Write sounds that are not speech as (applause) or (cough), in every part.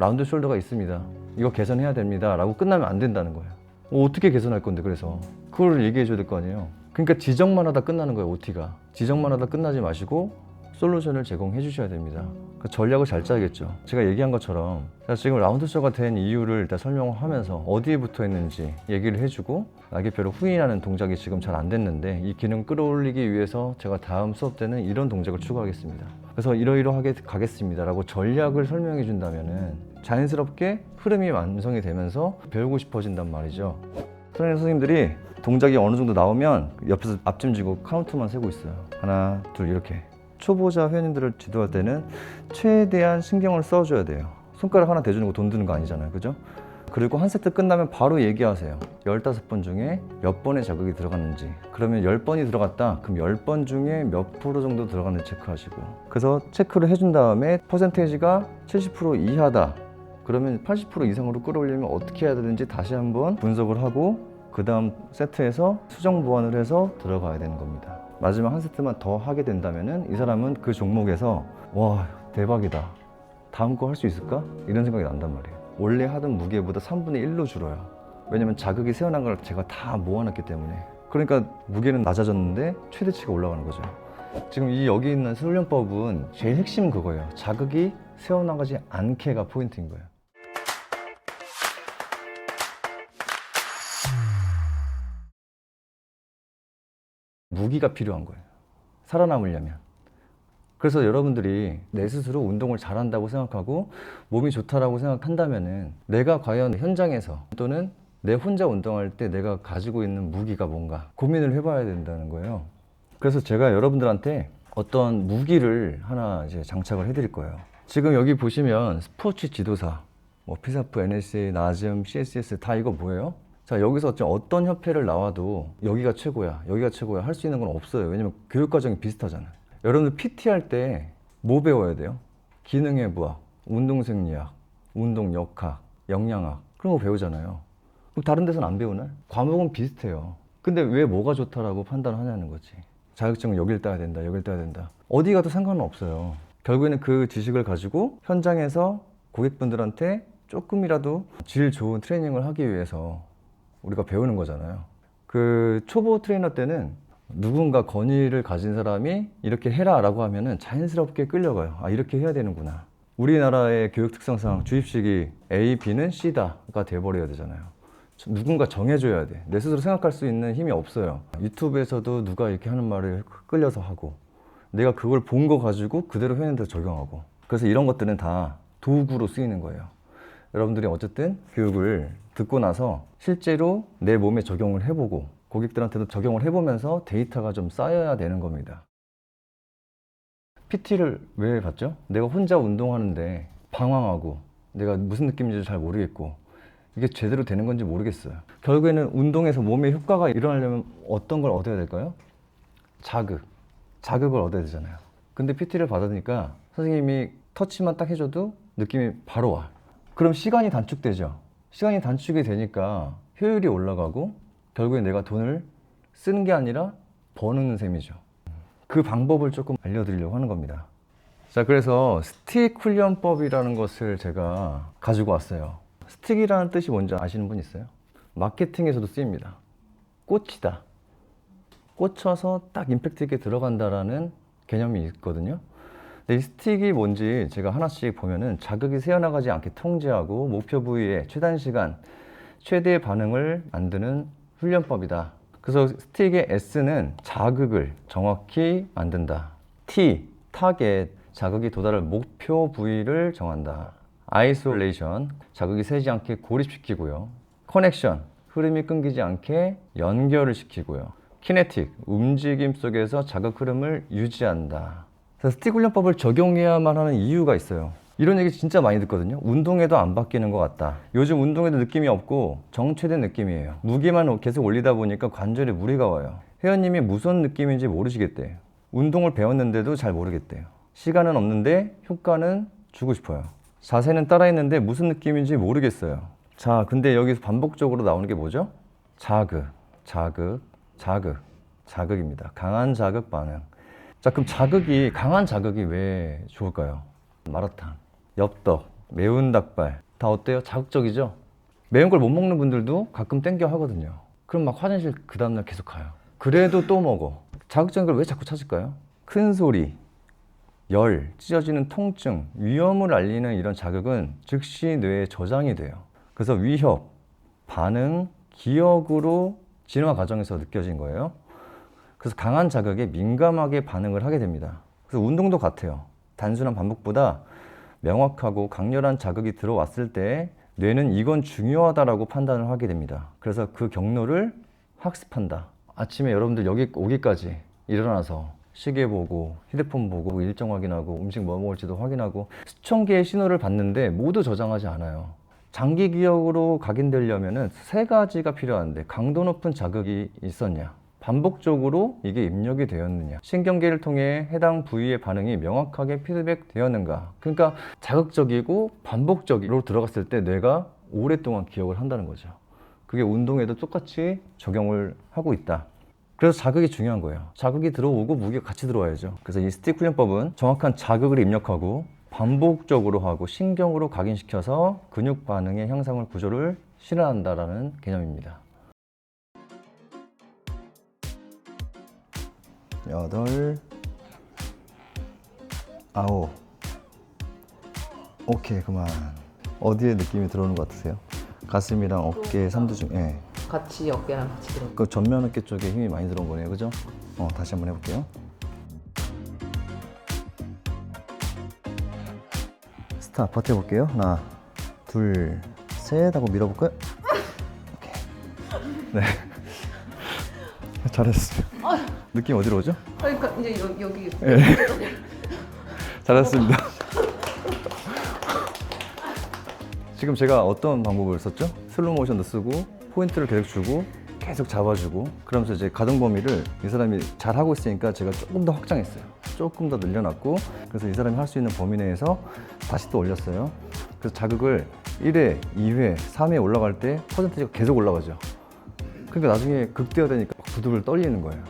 라운드 숄더가 있습니다. 이거 개선해야 됩니다. 라고 끝나면 안 된다는 거예요. 어, 어떻게 개선할 건데 그래서 그걸 얘기해 줘야 될 거 아니에요. 그러니까 지적만 하다 끝나는 거예요. OT가 지적만 하다 끝나지 마시고 솔루션을 제공해 주셔야 됩니다. 그 전략을 잘 짜야겠죠. 제가 얘기한 것처럼 자, 지금 라운드 쇼가 된 이유를 일단 설명을 하면서 어디에 붙어 있는지 얘기를 해주고 날개뼈를 후인하는 동작이 지금 잘 안 됐는데 이 기능 끌어올리기 위해서 제가 다음 수업 때는 이런 동작을 추구하겠습니다. 그래서 이러이러하게 가겠습니다라고 전략을 설명해 준다면은 자연스럽게 흐름이 완성이 되면서 배우고 싶어진단 말이죠. 트레이너 선생님들이 동작이 어느 정도 나오면 옆에서 앞짐 지고 카운트만 세고 있어요. 하나, 둘 이렇게. 초보자 회원님들을 지도할 때는 최대한 신경을 써줘야 돼요. 손가락 하나 대주는 거 돈 드는 거 아니잖아요. 그죠? 그리고 한 세트 끝나면 바로 얘기하세요. 15번 중에 몇 번의 자극이 들어갔는지. 그러면 10번이 들어갔다. 그럼 10번 중에 몇 프로 정도 들어갔는지 체크하시고요. 그래서 체크를 해준 다음에 퍼센테이지가 70% 이하다. 그러면 80% 이상으로 끌어올리면 어떻게 해야 되는지 다시 한번 분석을 하고 그 다음 세트에서 수정 보완을 해서 들어가야 되는 겁니다. 마지막 한 세트만 더 하게 된다면은 이 사람은 그 종목에서 와 대박이다. 다음 거 할 수 있을까? 이런 생각이 난단 말이에요. 원래 하던 무게보다 3분의 1로 줄어요. 왜냐면 자극이 새어난 걸 제가 다 모아놨기 때문에. 그러니까 무게는 낮아졌는데 최대치가 올라가는 거죠. 지금 이 여기 있는 훈련법은 제일 핵심은 그거예요. 자극이 새어나가지 않게가 포인트인 거예요. 무기가 필요한 거예요. 살아남으려면. 그래서 여러분들이 내 스스로 운동을 잘한다고 생각하고 몸이 좋다라고 생각한다면은 내가 과연 현장에서 또는 내 혼자 운동할 때 내가 가지고 있는 무기가 뭔가 고민을 해봐야 된다는 거예요. 그래서 제가 여러분들한테 어떤 무기를 하나 이제 장착을 해드릴 거예요. 지금 여기 보시면 스포츠 지도사, 뭐 피사프, NSA, 나즘, CSS 다 이거 뭐예요? 자 여기서 어떤 협회를 나와도 여기가 최고야, 여기가 최고야 할 수 있는 건 없어요. 왜냐면 교육 과정이 비슷하잖아요. 여러분들 PT 할 때 뭐 배워야 돼요? 기능의 부학, 운동 생리학, 운동 역학, 영양학 그런 거 배우잖아요. 그럼 다른 데서는 안 배우나? 과목은 비슷해요. 근데 왜 뭐가 좋다라고 판단하냐는 거지. 자격증은 여길 따야 된다, 여길 따야 된다. 어디 가도 상관은 없어요. 결국에는 그 지식을 가지고 현장에서 고객분들한테 조금이라도 질 좋은 트레이닝을 하기 위해서 우리가 배우는 거잖아요. 그 초보 트레이너 때는 누군가 권위를 가진 사람이 이렇게 해라라고 하면은 자연스럽게 끌려가요. 아, 이렇게 해야 되는구나. 우리나라의 교육 특성상 주입식이 A, B는 C다가 돼버려야 되잖아요. 누군가 정해줘야 돼. 내 스스로 생각할 수 있는 힘이 없어요. 유튜브에서도 누가 이렇게 하는 말을 끌려서 하고, 내가 그걸 본 거 가지고 그대로 회원한테 적용하고. 그래서 이런 것들은 다 도구로 쓰이는 거예요. 여러분들이 어쨌든 교육을 듣고 나서 실제로 내 몸에 적용을 해보고 고객들한테도 적용을 해보면서 데이터가 좀 쌓여야 되는 겁니다. PT를 왜 받죠? 내가 혼자 운동하는데 방황하고 내가 무슨 느낌인지 잘 모르겠고 이게 제대로 되는 건지 모르겠어요. 결국에는 운동에서 몸에 효과가 일어나려면 어떤 걸 얻어야 될까요? 자극. 자극을 얻어야 되잖아요. 근데 PT를 받으니까 선생님이 터치만 딱 해줘도 느낌이 바로 와. 그럼 시간이 단축되죠. 시간이 단축이 되니까 효율이 올라가고 결국에 내가 돈을 쓰는 게 아니라 버는 셈이죠. 그 방법을 조금 알려드리려고 하는 겁니다. 자, 그래서 스틱 훈련법이라는 것을 제가 가지고 왔어요. 스틱이라는 뜻이 뭔지 아시는 분 있어요? 마케팅에서도 쓰입니다. 꽂히다. 꽂혀서 딱 임팩트 있게 들어간다라는 개념이 있거든요. 근데 이 스틱이 뭔지 제가 하나씩 보면은 자극이 새어나가지 않게 통제하고 목표 부위에 최단 시간, 최대의 반응을 만드는 훈련법이다. 그래서 스틱의 S는 자극을 정확히 만든다. T, 타겟, 자극이 도달할 목표 부위를 정한다. 아이솔레이션, 자극이 새지 않게 고립시키고요. 커넥션, 흐름이 끊기지 않게 연결을 시키고요. 키네틱, 움직임 속에서 자극 흐름을 유지한다. 스틱 훈련법을 적용해야만 하는 이유가 있어요. 이런 얘기 진짜 많이 듣거든요. 운동에도 안 바뀌는 것 같다. 요즘 운동에도 느낌이 없고 정체된 느낌이에요. 무게만 계속 올리다 보니까 관절에 무리가 와요. 회원님이 무슨 느낌인지 모르시겠대요. 운동을 배웠는데도 잘 모르겠대요. 시간은 없는데 효과는 주고 싶어요. 자세는 따라했는데 무슨 느낌인지 모르겠어요. 자, 근데 여기서 반복적으로 나오는 게 뭐죠? 자극, 자극, 자극, 자극입니다. 강한 자극 반응. 자, 그럼 자극이, 강한 자극이 왜 좋을까요? 마라탕, 엽떡, 매운 닭발 다 어때요? 자극적이죠? 매운 걸 못 먹는 분들도 가끔 땡겨 하거든요. 그럼 막 화장실 그 다음날 계속 가요. 그래도 또 먹어. 자극적인 걸 왜 자꾸 찾을까요? 큰 소리, 열, 찢어지는 통증, 위험을 알리는 이런 자극은 즉시 뇌에 저장이 돼요. 그래서 위협, 반응, 기억으로 진화 과정에서 느껴진 거예요. 그래서 강한 자극에 민감하게 반응을 하게 됩니다. 그래서 운동도 같아요. 단순한 반복보다 명확하고 강렬한 자극이 들어왔을 때 뇌는 이건 중요하다라고 판단을 하게 됩니다. 그래서 그 경로를 학습한다. 아침에 여러분들 여기 오기까지 일어나서 시계 보고 휴대폰 보고 일정 확인하고 음식 뭐 먹을지도 확인하고 수천 개의 신호를 받는데 모두 저장하지 않아요. 장기 기억으로 각인되려면은 세 가지가 필요한데 강도 높은 자극이 있었냐, 반복적으로 이게 입력이 되었느냐, 신경계를 통해 해당 부위의 반응이 명확하게 피드백 되었는가. 그러니까 자극적이고 반복적으로 들어갔을 때 뇌가 오랫동안 기억을 한다는 거죠. 그게 운동에도 똑같이 적용을 하고 있다. 그래서 자극이 중요한 거예요. 자극이 들어오고 무게가 같이 들어와야죠. 그래서 이 스틱 훈련법은 정확한 자극을 입력하고 반복적으로 하고 신경으로 각인시켜서 근육 반응의 향상을 구조를 실현한다라는 개념입니다. 여덟, 아홉. 오케이 그만. 어디에 느낌이 들어오는 것 같으세요? 가슴이랑 어깨, 삼두 중. 예. 같이 어깨랑 같이 들어. 그 전면 어깨 쪽에 힘이 많이 들어온 거네요, 그죠? 어, 다시 한번 해볼게요. 스탑 버텨볼게요. 하나, 둘, 셋 하고 밀어볼까요? 오케이. (laughs) 네. 잘했어요. 느낌 어디로 오죠? 그러니까 이제 여, 여기 (laughs) 잘했습니다. 지금 제가 어떤 방법을 썼죠? 슬로우 모션도 쓰고 포인트를 계속 주고 계속 잡아주고 그러면서 이제 가동 범위를 이 사람이 잘 하고 있으니까 제가 조금 더 확장했어요. 조금 더 늘려놨고 그래서 이 사람이 할 수 있는 범위 내에서 다시 또 올렸어요. 그래서 자극을 1회, 2회, 3회 올라갈 때 퍼센티지가 계속 올라가죠. 그러니까 나중에 극대화되니까 막 부들부들 떨리는 거예요.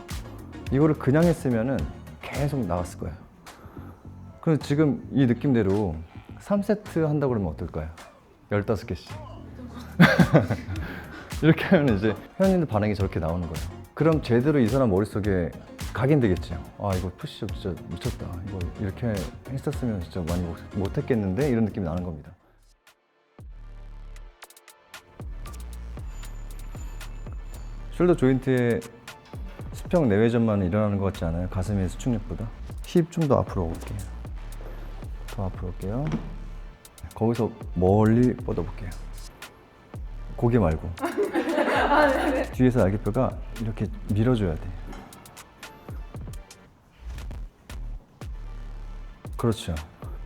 이거를 그냥 했으면은 계속 나갔을 거예요. 그래서 지금 이 느낌대로 3세트 한다고 그러면 어떨까요? 15개씩. (laughs) 이렇게 하면 이제 회원님들 반응이 저렇게 나오는 거예요. 그럼 제대로 이 사람 머릿속에 각인되겠죠. 아, 이거 푸시업 진짜 미쳤다. 이거 이렇게 했었으면 진짜 많이 못, 못했겠는데? 이런 느낌이 나는 겁니다. 숄더 조인트의 수평 내외전만 일어나는 것 같지 않아요? 가슴의 수축력보다. 힙 좀 더 앞으로 올게요. 더 앞으로 올게요. 거기서 멀리 뻗어볼게요. 고개 말고. (laughs) 뒤에서 날개뼈가 이렇게 밀어줘야 돼. 그렇죠.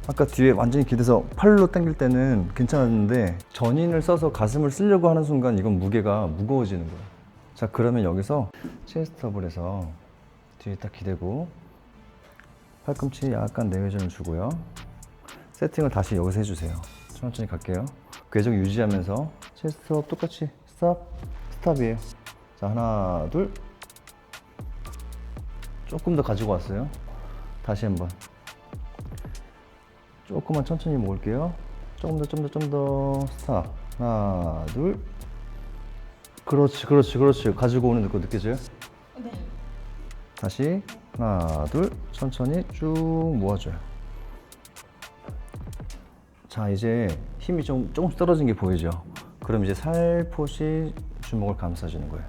아까 뒤에 완전히 기대서 팔로 당길 때는 괜찮았는데 전인을 써서 가슴을 쓰려고 하는 순간 이건 무게가 무거워지는 거예요. 자 그러면 여기서 해서 뒤에 딱 기대고 팔꿈치 약간 내외전을 주고요. 세팅을 다시 여기서 해주세요. 천천히 갈게요. 궤적 유지하면서 체스트업 똑같이 스탑 스탑이에요. 자 하나 둘 조금 더 가지고 왔어요. 다시 한번 조금만 천천히 모을게요. 조금 더, 좀 더, 좀 더 스탑. 하나, 둘. 그렇지, 그렇지, 그렇지. 가지고 오는 거 느껴져요? 네. 다시 하나, 둘. 천천히 쭉 모아줘요. 자, 이제 힘이 좀 조금씩 떨어진 게 보이죠? 그럼 이제 살포시 주먹을 감싸주는 거예요.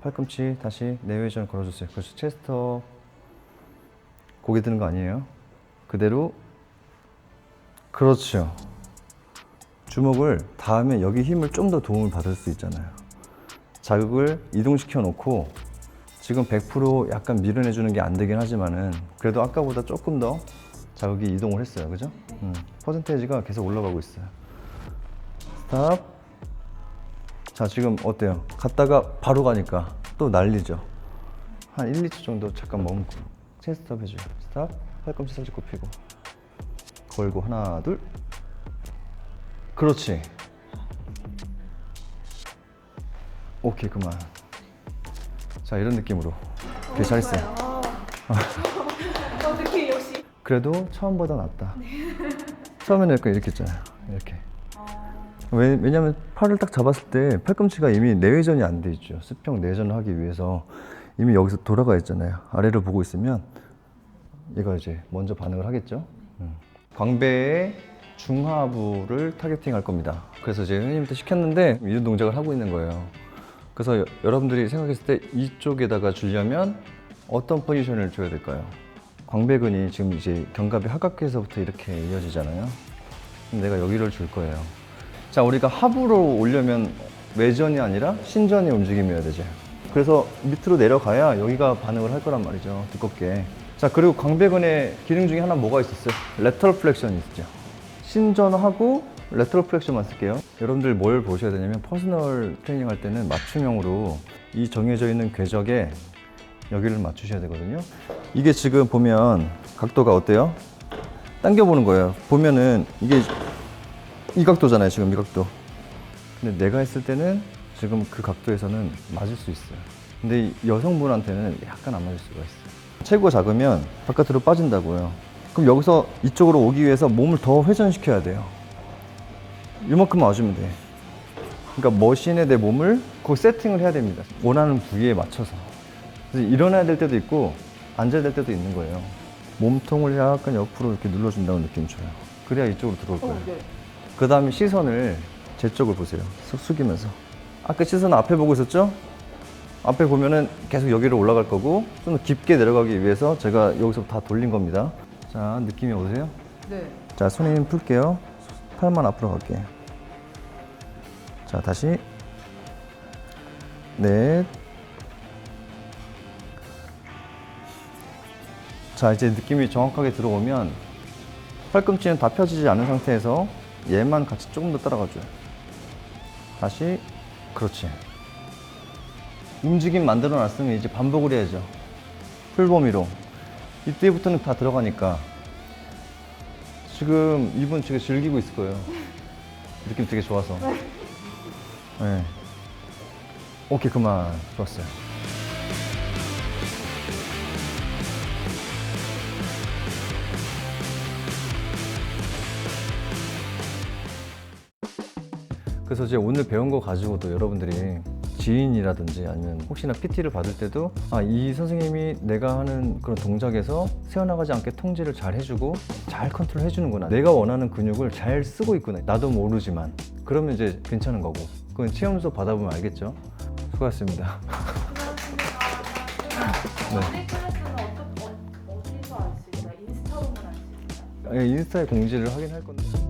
팔꿈치 다시 내외전 걸어주세요. 그렇죠. 체스터 고개 드는 거 아니에요? 그대로 그렇죠. 주먹을 닿으면 여기 힘을 좀 더 도움을 받을 수 있잖아요. 자극을 이동시켜 놓고 지금 100% 약간 밀어내 주는 게 안 되긴 하지만은 그래도 아까보다 조금 더 자극이 이동을 했어요. 그죠? 음, 퍼센테이지가 계속 올라가고 있어요. 스탑. 자, 지금 어때요? 갔다가 바로 가니까 또 난리죠. 한 1, 2초 정도 잠깐 머금고 체스트업 해줘요. 스탑. 팔꿈치 살짝 굽히고 걸고 하나 둘 그렇지 오케이 그만 자 이런 느낌으로 오케이 잘했어 요 어, 느낌 역시. 그래도 처음보다 낫다 처음에는 약간 이렇게 했잖아요. 이렇게. 왜, 왜냐면 팔을 딱 잡았을 때 팔꿈치가 이미 내회전이 안 돼 있죠. 수평 내전을 하기 위해서 이미 여기서 돌아가 있잖아요. 아래를 보고 있으면 얘가 이제 먼저 반응을 하겠죠. 음. 광배의 중하부를 타겟팅 할 겁니다. 그래서 이제 선생님한테 시켰는데 이런 동작을 하고 있는 거예요. 그래서 여, 여러분들이 생각했을 때 이쪽에다가 주려면 어떤 포지션을 줘야 될까요? 광배근이 지금 이제 견갑이 하각에서부터 이렇게 이어지잖아요. 내가 여기를 줄 거예요. 자, 우리가 하부로 오려면 외전이 아니라 신전의 움직임이어야 되죠. 그래서 밑으로 내려가야 여기가 반응을 할 거란 말이죠. 두껍게. 자, 그리고 광배근의 기능 중에 하나 뭐가 있었어요? 레터럴 플렉션이 있죠. 신전하고 레터럴 플렉션만 쓸게요. 여러분들 뭘 보셔야 되냐면 퍼스널 트레이닝 할 때는 맞춤형으로 이 정해져 있는 궤적에 여기를 맞추셔야 되거든요. 이게 지금 보면 각도가 어때요? 당겨보는 거예요. 보면은 이게 이 각도잖아요. 지금 이 각도. 근데 내가 했을 때는 지금 그 각도에서는 맞을 수 있어요. 근데 이 여성분한테는 약간 안 맞을 수가 있어요. 체구가 작으면 바깥으로 빠진다고요. 그럼 여기서 이쪽으로 오기 위해서 몸을 더 회전시켜야 돼요. 이만큼 와주면 돼. 그러니까 머신에 내 몸을 그 세팅을 해야 됩니다. 원하는 부위에 맞춰서. 그래서 일어나야 될 때도 있고 앉아야 될 때도 있는 거예요. 몸통을 약간 옆으로 이렇게 눌러준다는 느낌 줘요. 그래야 이쪽으로 들어올 거예요. 그 다음에 시선을 제 쪽을 보세요. 쑥 숙이면서. 아까 시선 앞에 보고 있었죠? 앞에 보면은 계속 여기로 올라갈 거고 좀 더 깊게 내려가기 위해서 제가 여기서 다 돌린 겁니다. 자, 느낌이 오세요? 네. 자, 손에 힘 풀게요. 팔만 앞으로 갈게요. 자, 다시. 넷. 자, 이제 느낌이 정확하게 들어오면 팔꿈치는 다 펴지지 않은 상태에서 얘만 같이 조금 더 따라가줘요. 다시. 그렇지. 움직임 만들어 놨으면 이제 반복을 해야죠. 풀범위로. 이때부터는 다 들어가니까 지금 이분 지금 즐기고 있을 거예요. 느낌 되게 좋아서. 네. 오케이 그만 좋았어요. 그래서 이제 오늘 배운 거 가지고도 여러분들이 지인이라든지 아니면 혹시나 PT를 받을 때도 아, 이 선생님이 내가 하는 그런 동작에서 새어나가지 않게 통제를 잘 해주고 잘 컨트롤 해주는구나. 내가 원하는 근육을 잘 쓰고 있구나. 나도 모르지만. 그러면 이제 괜찮은 거고. 그건 체험 수업 받아보면 알겠죠? 수고하셨습니다. 네. 어, 있어요? 예, 인스타에 공지를 하긴 할 건데.